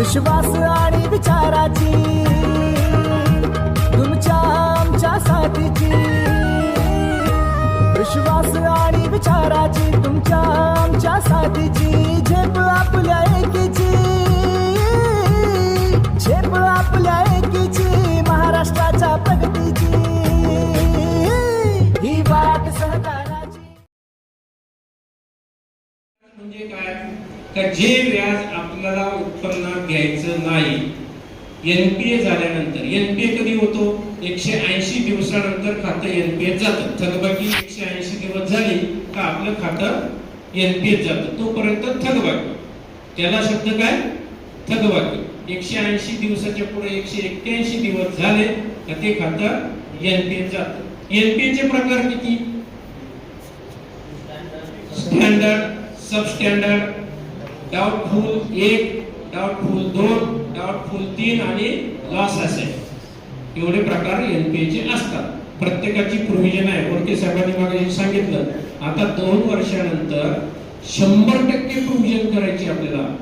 विश्वास आणि विचाराची तुमच्या आमच्या साथीची विश्वास आणि विचाराची तुमच्या आमच्या साथीची झेप आपल्या एकीची झेप आपल्या एकीची महाराष्ट्राच्या प्रगतीची. ही वाट सहकाराची. म्हणजे काय? का जे व्याज आपल्याला उत्पन्नात घ्यायचं नाही एनपीए झाल्यानंतर एनपीए कधी होतो? एकशे ऐंशी दिवसानंतर खातं एनपीए जातं. थकबाकी एकशे ऐंशी दिवस झाली का आपलं खातं एनपीए जातं. तोपर्यंत थकबाकी. त्याला शब्द काय? थकबाकी. एकशे ऐंशी दिवसाच्या पुढे एकशे एक्क्याऐंशी दिवस झाले का ते खातं एनपीए जातं. एनपीए चे प्रकार किती? स्टँडर्ड सब स्टँडर्ड डाऊटफुल एक डाऊटफुल दोन डाऊटफुल तीन आणि लॉस असे. एवढे प्रकार एन पी एचे असतात. प्रत्येकाची प्रोव्हिजन आहे. ओळखे साहेबांनी मागे सांगितलं. आता दोन वर्षानंतर शंभर टक्के प्रोव्हिजन करायची आपल्याला.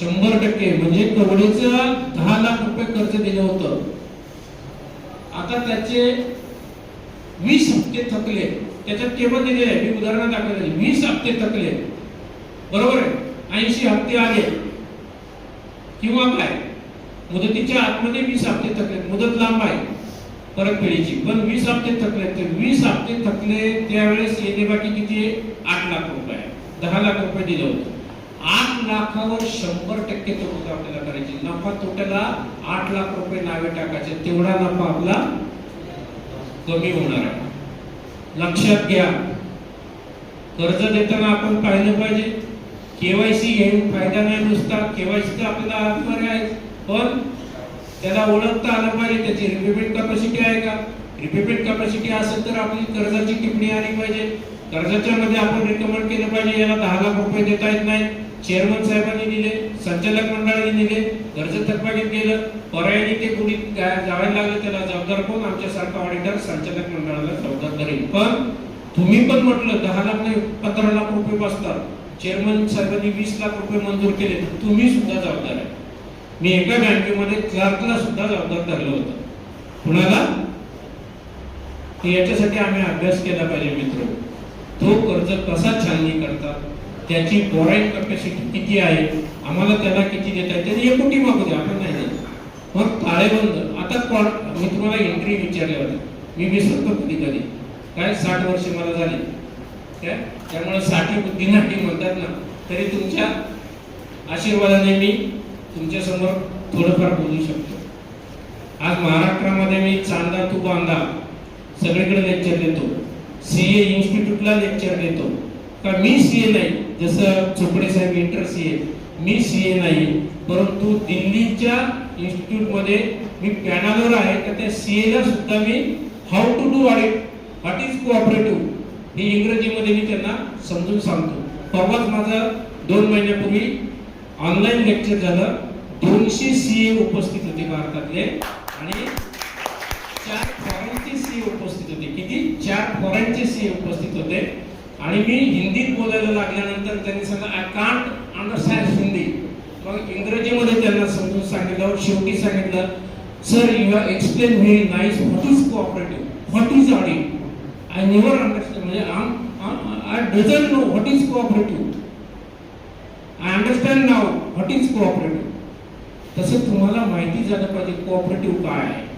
शंभर टक्के. म्हणजे कवडीचं दहा लाख रुपये कर्ज दिलं होतं. आता त्याचे वीस हप्ते थकले. त्याच्यात केवळ दिले मी उदाहरण दाखवले वीस हप्ते थकले. बरोबर आहे? ऐंशी हप्ते आले. किंवा काय? मुदतीच्या आतमध्ये वीस हप्ते थकले मुदत लांब आहे. परतफेडीची पण वीस हप्ते थकले तर वीस हप्ते थकले त्यावेळेस येणे बाकी किती आहे? आठ लाख रुपये दहा लाख रुपये दिलं होतं. आठ लाखावर शंभर टक्के तरतूद आपल्याला करायची. नफा तोट्याला आठ लाख रुपये नावे टाकायचे. तेवढा नफा आपला कमी होणार आहे. लक्षात घ्या. कर्ज देताना आपण पाहिलं पाहिजे. केवायसी घेऊन फायदा नाही नुसता केवायसी तर आपल्याला अनिवार्य आहे. पण त्याला ओळखता आलं पाहिजे त्याची रिपेमेंट कॅपॅसिटी आहे का? रिपेमेंट कॅपॅसिटी असेल तर आपली कर्जाची टिप्पणी आली पाहिजे. कर्जाच्या मध्ये आपण रिकमेंड केलं पाहिजे याला दहा लाख रुपये देता येत नाही. चेअरमन साहेबांनी दिले संचालक मंडळाने दिले कर्ज थकबाकीत गेलं. परायणी ते कुणी गा- लागलं त्याला जबाबदार कोण? आमच्यासारखा ऑडिटर संचालक मंडळाला जबाबदार धरेल. पण तुम्ही पण म्हटलं दहा लाख नाही पंधरा लाख रुपये बसतात. चेअरमन साहेबांनी वीस लाख रुपये मंजूर केले तर तुम्ही सुद्धा जबाबदार आहे. मी एका बँकेमध्ये क्लार्कला सुद्धा जबाबदार धरलं होतं. कुणाला? याच्यासाठी आम्ही अभ्यास केला पाहिजे मित्र. तो कर्ज कसा छाननी करतात त्याची बोराईंग कॅपॅसिटी किती आहे आम्हाला त्याला किती देत आहे आणि एकोटी मागू द्या आपण नाही देत. मग ताळेबंद आता कोण मी तुम्हाला एंट्री विचारले होते मी विसरतो कधी कधी काय साठ वर्ष मला झाली. काय? त्यामुळे साठी बुद्धिनाटी म्हणतात ना तरी तुमच्या आशीर्वादाने मी तुमच्यासमोर थोडंफार बोलू शकतो. आज महाराष्ट्रामध्ये मी चांदा तू बांधा सगळीकडे लेक्चर देतो. सीए इन्स्टिट्यूटला लेक्चर देतो. का मी सी ए नाही जसं चोपडे साहेब इंटर सी ए मी सीए नाही परंतु दिल्लीच्या इन्स्टिट्यूटमध्ये मी पॅनलवर आहे का त्या सी एला सुद्धा मी how to do audit what is cooperative हे इंग्रजीमध्ये मी त्यांना समजून सांगतो. परवाच माझं दोन महिन्यापूर्वी ऑनलाईन लेक्चर झालं. दोनशे सीए उपस्थित होते भारतातले. आणि चार फॉरेनचे सीए उपस्थित होते. किती? चार फॉरेनचे सीए उपस्थित होते. आणि मी हिंदीत बोलायला लागल्यानंतर त्यांनी सांगितलं आय कांट अंडरस्टँड हिंदी मग इंग्रजीमध्ये त्यांना समजून सांगितलं शेवटी सांगितलं sir you have explain very nice what is cooperative what is audit I never understand म्हणजे I doesn't know what is cooperative I understand now what is cooperative तसं तुम्हाला माहिती झालं पाहिजे कोऑपरेटिव्ह काय आहे.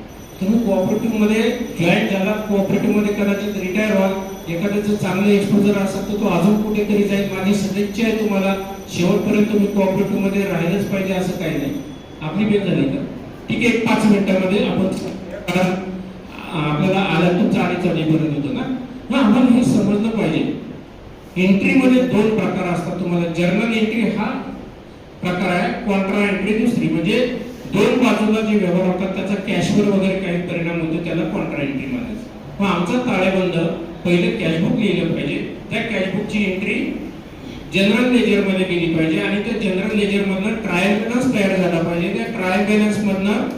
तुम्ही कोऑपरेटिव्हमध्ये जॉईन झाला कोऑपरेटिव्हमध्ये कदाचित रिटायर व्हाल. एखाद्याचं चांगलं एक्सपोजर असेल तर तो अजून कुठेतरी जाईल. माझी सदिच्छा आहे तुम्हाला. शेवटपर्यंत तुम्ही कोऑपरेटिव्हमध्ये राहिलंच पाहिजे असं काही नाही. आपली बेल झाली का? ठीक आहे पाच मिनिटामध्ये आपण कारण आपल्याला आलं तुमचं अडीच अडीपर्यंत होतं ना? मग आम्हाला हे समजलं पाहिजे. एंट्रीमध्ये दोन प्रकार असतात तुम्हाला. जर्नल एंट्री हा प्रकार आहे कॉन्ट्रा एंट्री दुसरी. म्हणजे दोन बाजूला जे व्यवहार होतात त्याचा कॅशवर वगैरे काही परिणाम होतो त्याला कॉन्ट्रा एंट्री म्हणायचं. मग आमचा ताळेबंद पहिले कॅशबुक लिहिलं पाहिजे. त्या कॅशबुकची एंट्री जनरल लेजरमध्ये गेली पाहिजे आणि त्या जनरल लेजर मधनं ट्रायल बॅलन्स तयार झाला पाहिजे. त्या ट्रायल बॅलन्स मधनं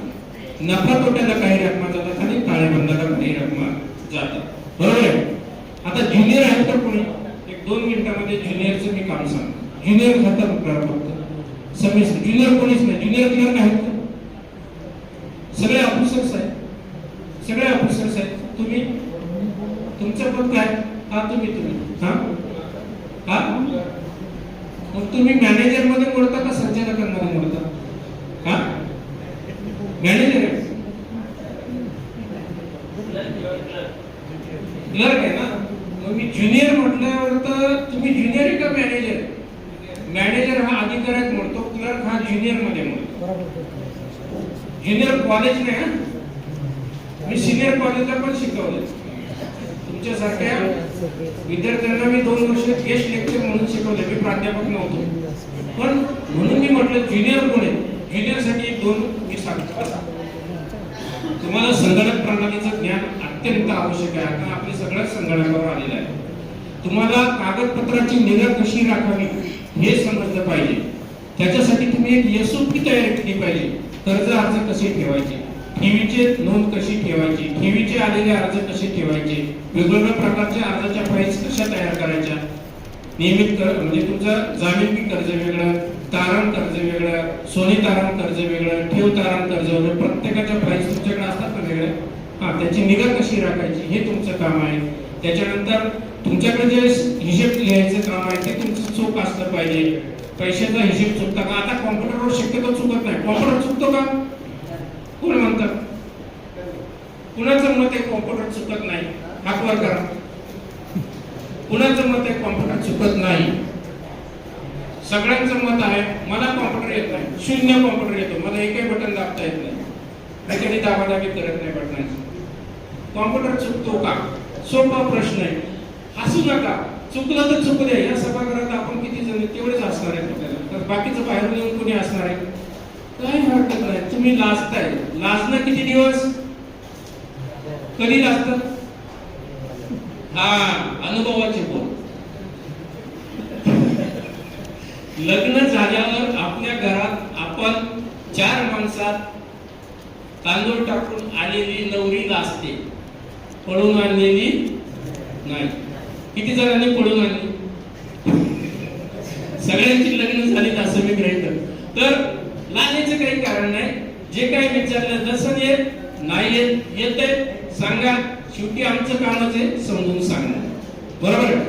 नफा तोट्याला काही रकमा जातात आणि ताळेबंदाला काही रकमा जातात बरोबर आहे आता ज्युनियर आहे तर कोणी एक दोन मिनिटामध्ये ज्युनियरचं मी काम सांगतो ज्युनियर खातं फक्त. सगळे ज्युनियर कोणीच नाही ज्युनियर क्लर्क आहेत. सगळे ऑफिसर्स आहेत. सगळे ऑफिसर्स आहेत. तुम्ही? तुमचं पद काय? हा तुम्ही तुम्ही. हा? हा? मग तुम्ही मॅनेजरमध्ये मोडता का संचालकांमध्ये मोडता? हा? मॅनेजर आहे. क्लर्क आहे ना? मग मी ज्युनियर म्हटल्यावर तर तुम्ही ज्युनियर आहे का मॅनेजर हा ज्युनियरमध्ये ज्युनियर कॉलेज नाही हा? मी सिनियर कॉलेजला पण शिकवले तुमच्यासारख्या विद्यार्थ्यांना मी दोन वर्ष गेस्ट लेक्चर म्हणून शिकवले मी प्राध्यापक नव्हतो. पण म्हणून मी म्हटलं ज्युनियर कोण आहे? ज्युनियरसाठी एक दोन मी सांगतो. तुम्हाला संगणक प्रणालीचं ज्ञान अत्यंत आवश्यक आहे. आता आपले सगळ्याच संगणकावर आलेलं आहे. तुम्हाला कागदपत्राची निगा कशी राखावी हे समजलं पाहिजे. त्याच्यासाठी तुम्ही एक एसओपी तयार केली पाहिजे. कर्ज अर्ज कसे ठेवायचे? ठेवीचे नोंद कशी ठेवायची? ठेवीचे आलेले अर्ज कसे ठेवायचे? वेगवेगळ्या प्रकारच्या अर्जाच्या फाईल्स कशा तयार करायच्या? नियमित कर म्हणजे तुमचं जामीनकी कर्ज वेगळं तारण कर्ज वेगळं सोने तारण कर्ज वेगळं ठेव तारण कर्ज वेगळं प्रत्येकाच्या फाईल्स तुमच्याकडे असतात ना वेगळ्या हा त्याची निगा कशी राखायची? हे तुमचं काम आहे. त्याच्यानंतर तुमच्याकडे जे हिशेब लिहायचं काम आहे ते तुमचं चोख असलं पाहिजे. पैशाचा हिशेब चुकता का? आता कॉम्प्युटरवर शक्यतो चुकत नाही. कॉम्प्युटर चुकतो का? कोण म्हणतात कुणाचं मत आहे कॉम्प्युटर चुकत नाही? हातवर करा. कुणाचं मत आहे कॉम्प्युटर चुकत नाही? सगळ्यांचं मत आहे मला कॉम्प्युटर येत नाही. शून्य कॉम्प्युटर येतो. मला एकही बटन दाबता येत नाही. मी कधी दाबादाबी करत नाही बटनाची कॉम्प्युटर चुकतो का? सोपा प्रश्न आहे. हसू नका. चुकलं तर चुकले या सभागृहात आपण किती तेवढेच असणार आहे आपल्याला तर बाकीचं बाहेरून येऊन कुणी असणार आहे? काही हरकत नाही. तुम्ही लाजताय. लाजणं किती दिवस? कधी लाजत? हा अनुभवाचे बोल. लग्न झाल्यावर आपल्या घरात आपण चार माणसात तांदूळ टाकून आलेली नवरी लाजते. पळून आणलेली नाही. किती जणांनी पळून आणली? सगळ्यांची लग्न झालीत असं मी ग्रहित तर लाजण्याचं काही कारण नाही. जे काही विचारलं जसं येत नाही येत येते सांगा. शेवटी आमचं कामच आहे समजून सांगणं. बरोबर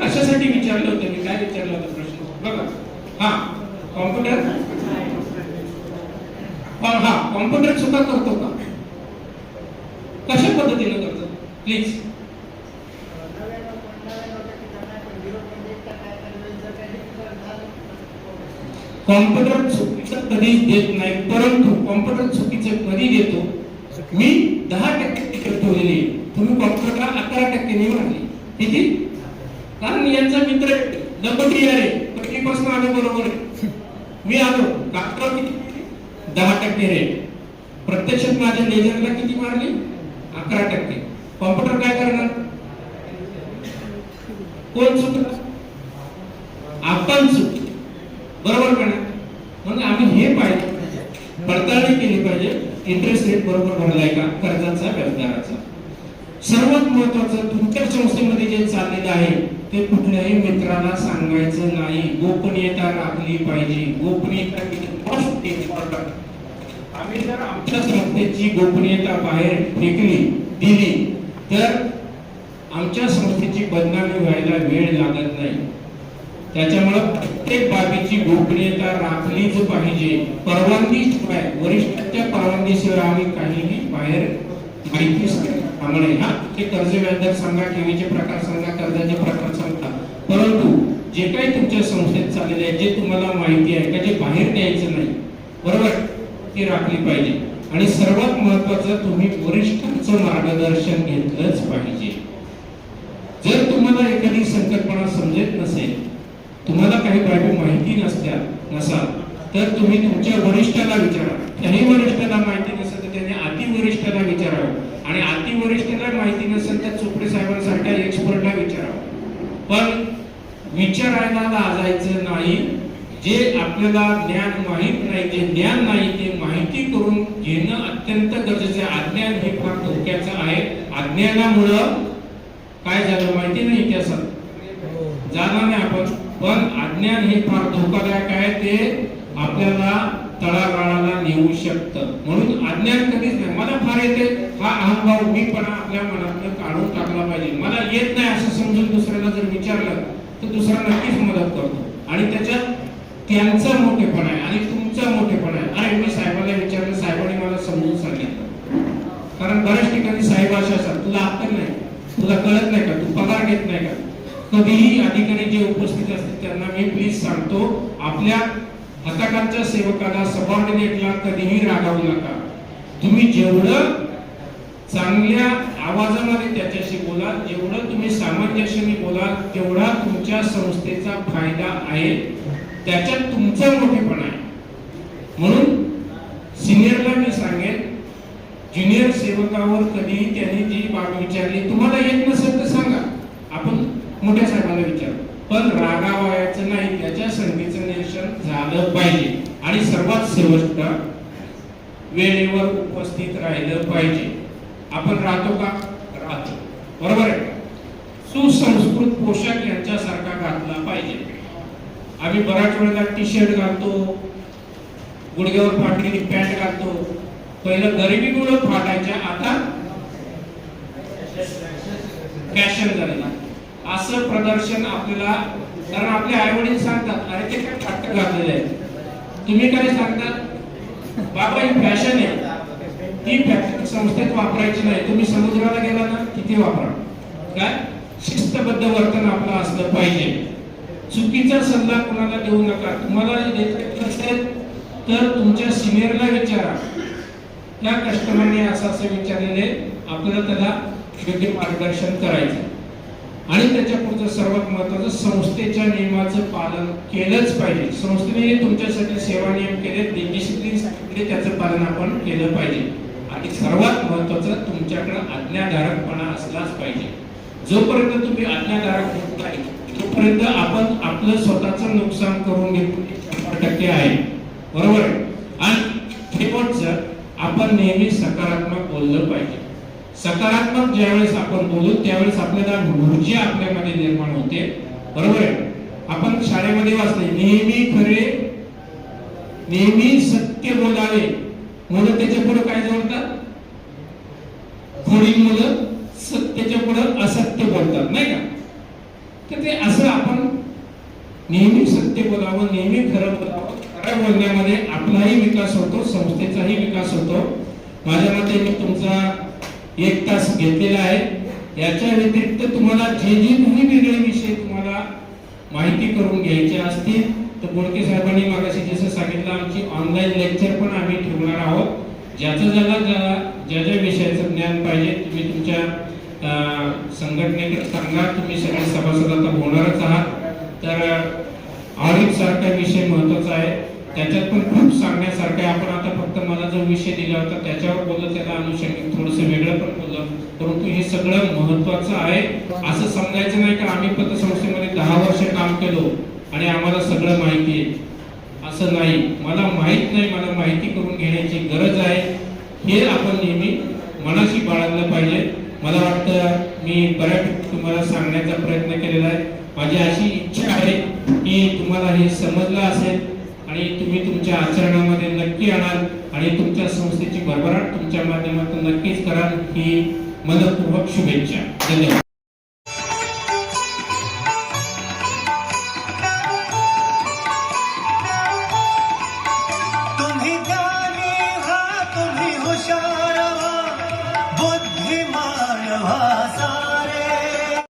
कशासाठी विचारलं होतं मी? काय विचारलं होतं प्रश्न? बघा. हा कॉम्प्युटर हा हा कॉम्प्युटर सुद्धा करतो का? कशा पद्धतीने करतो? प्लीज कॉम्प्युटर चुकीचं कधीच देत नाही परंतु कॉम्प्युटर चुकीचं कधी देतो? मी दहा टक्के ठेवलेली तुम्ही कॉम्प्युटरला अकरा टक्के मारली किती? कारण यांचा मित्र दंपती आहे. पहिलीपासून आम्ही बरोबर आहे. मी आलो. डॉक्टर किती दहा टक्के रेट प्रत्यक्षात माझ्या लेजरला किती मारली? अकरा टक्के. कॉम्प्युटर काय करणार? कोण चुकलं आपण चुकलो बरोबर का नाही म्हणून आम्ही हे पाहिजे पडताळणी केली पाहिजे इंटरेस्ट रेट बरोबर भरलाय का? कर्जाचा व्याजदाराचा. सर्वात महत्वाचं तुमच्या संस्थेमध्ये जे चाललेलं आहे ते कुठल्याही मित्राला सांगायचं नाही. गोपनीयता राखली पाहिजे. गोपनीयता आम्ही जर आमच्या संस्थेची गोपनीयता बाहेर फेकली दिली तर आमच्या संस्थेची बदनामी व्हायला वेळ लागत नाही. त्याच्यामुळं प्रत्येक बाबीची गोपनीयता राखलीच पाहिजे. परवानगी शिवाय वरिष्ठांच्या परवानगीशिवाय आम्ही काहीही बाहेर माहिती सांगणे हा ते कर्ज व्याजदर सांगा ठेवीचे प्रकार सांगा कर्जाचे प्रकार सांगा. परंतु जे काही तुमच्या संस्थेत चाललेले आहे जे तुम्हाला माहिती आहे का जे बाहेर द्यायचं नाही बरोबर? ती राखली पाहिजे. आणि सर्वात महत्वाचं तुम्ही वरिष्ठांचं मार्गदर्शन घेतलंच पाहिजे. जर तुम्हाला एखादी संकल्पना समजत नसेल तुम्हाला काही बाबी माहिती नसल्या नसाल तर तुम्ही तुमच्या वरिष्ठाला विचारा. त्याही वरिष्ठाला माहिती नसेल तर त्याने अतिवरिष्ठाला विचारावं. आणि अतिवरिष्ठाला माहिती नसेल तर चोपडे साहेबांसारख्या एक्सपर्टला विचारावं. पण विचारायला लाजायचं नाही. जे आपल्याला ज्ञान माहीत नाही जे ज्ञान नाही ते माहिती करून घेणं अत्यंत गरजेचं आहे. अज्ञान हे फार धोक्याचं आहे. अज्ञानामुळं काय झालं माहिती नाही इतिहासात जाणार नाही आपण. पण अज्ञान हे फार धोकादायक आहे ते आपल्याला तळागाळाला नेऊ शकतं. म्हणून अज्ञान कधीच नाही. मला फार येते हा अहंभाव उभीपणा आपल्या मनातनं काढून टाकला पाहिजे. मला येत नाही असं समजून दुसऱ्याला जर विचारलं तर दुसरा नक्कीच मदत करतो. आणि त्याच्यात त्यांचा मोठेपणा आहे आणि तुमचा मोठेपणा आहे. अरे मी साहेबाला विचारलं साहेबांनी मला समजून सांगितलं. कारण बऱ्याच ठिकाणी साहेब असे असतात. तुला अक्कल नाही. तुला कळत नाही का? तू पगार घेत नाही का? कधीही अलीकडे जे उपस्थित असतील त्यांना मी प्लीज सांगतो आपल्या हाताखालच्या सेवकाला सबॉर्डिनेटला कधीही रागावू नका. तुम्ही जेवढं चांगल्या आवाजामध्ये त्याच्याशी बोला जेवढं तुम्ही सामंजस्याने बोला तेवढा तुमच्या संस्थेचा फायदा आहे. त्याच्यात तुमचा मोठेपणा आहे. म्हणून सिनियरला मी सांगेन ज्युनियर सेवकावर कधी त्यांनी जी बाब विचारली तुम्हाला येत नसेल तर सांगा. मोठ्या साहेबांना विचार. पण रागावायचं नाही त्याच्या संधीचं निरीक्षण झालं पाहिजे. आणि सर्वात शेवट वेळेवर उपस्थित राहिलं पाहिजे. आपण राहतो का? राहतो. बरोबर आहे? सुसंस्कृत पोशाख यांच्यासारखा घातला पाहिजे. आम्ही बऱ्याच वेळेला टी शर्ट घालतो गुडघ्यावर फाटलेली पॅन्ट घालतो. पहिलं गरिबी गरिबीमुळे फाटायच्या आता फॅशन झालेला असं प्रदर्शन आपल्याला कारण आपले आई वडील सांगतात अरे ते काय फाट घातलेले आहे. तुम्ही काय सांगता बाबा ही फॅशन आहे. ती फॅक्टरी संस्थेत वापरायची नाही. तुम्ही समुद्राला गेला ना किती वापरा. काय? शिस्तबद्ध वर्तन आपलं असलं पाहिजे. चुकीचा सल्ला कोणाला देऊ नका. तुम्हाला असेल तर तुमच्या सिनियरला विचारा. त्या कस्टमरने असं असं विचारलेले आपल्याला त्याला योग्य मार्गदर्शन करायचं आणि त्याच्या पुढचं सर्वात महत्वाचं संस्थेच्या नियमाचं पालन केलंच पाहिजे. संस्थेने तुमच्यासाठी सेवा नियम केले डिसिप्लिन त्याचं पालन आपण केलं पाहिजे. आणि सर्वात महत्वाचं तुमच्याकडे आज्ञाधारकपणा असलाच पाहिजे. जोपर्यंत तुम्ही आज्ञाधारक होत नाही तोपर्यंत आपण आपलं स्वतःचं नुकसान करून घेतो. शंभर टक्के आहे. बरोबर आणि शेवटचं आपण नेहमी सकारात्मक बोललं पाहिजे. सकारात्मक ज्यावेळेस आपण बोलू त्यावेळेस आपल्याला ऊर्जा आपल्यामध्ये निर्माण होते. बरोबर आहे? आपण शाळेमध्ये वाचले नेहमी खरे नेहमी सत्य बोलावे. म्हणून त्याच्या पुढे काय जोडतात थोडी मुलं सत्याच्या पुढे असत्य बोलतात नाही का? तर ते असं आपण नेहमी सत्य बोलावं नेहमी खरं बोलावं. खरं बोलण्यामध्ये आपलाही विकास होतो संस्थेचाही विकास होतो. माझ्या मते मी तुमचा एक तास घेतलेला आहे. याच्या व्यतिरिक्त तुम्हाला जे जे काही वेगळे विषय तुम्हाला माहिती करून घ्यायचे असतील तर बोडके साहेबांनी मागाशी जसं सांगितलं आमची ऑनलाईन लेक्चर पण आम्ही ठेवणार आहोत. ज्याचं ज्याला ज्या ज्या ज्या विषयाचं ज्ञान पाहिजे तुम्ही तुमच्या संघटनेकडे सांगा. तुम्ही सगळे सभासद आता होणारच आहात. तर ऑडिट सारखा विषय महत्त्वाचा आहे. त्याच्यात पण खूप सांगण्यासारखं आहे. आपण आता फक्त मला जो विषय दिला होता त्याच्यावर बोललो त्याला अनुषंगिक थोडंसं वेगळं पण बोललं. परंतु हे सगळं महत्वाचं आहे. असं समजायचं नाही का आम्ही पतसंस्थेमध्ये दहा वर्ष काम केलो आणि आम्हाला सगळं माहिती आहे. असं नाही. मला माहीत नाही मला माहिती करून घेण्याची गरज आहे. हे आपण नेहमी मनाशी बाळगलं पाहिजे. मला वाटतं मी बऱ्यापैकी तुम्हाला सांगण्याचा प्रयत्न केलेला आहे. माझी अशी इच्छा आहे की तुम्हाला हे समजलं असेल आणि तुम्ही तुमच्या आचरणामध्ये नक्की आणाल आणि तुमच्या संस्थेची भरभराट तुमच्या माध्यमातून नक्कीच कराल ही मनपूर्वक शुभेच्छा. धन्यवाद.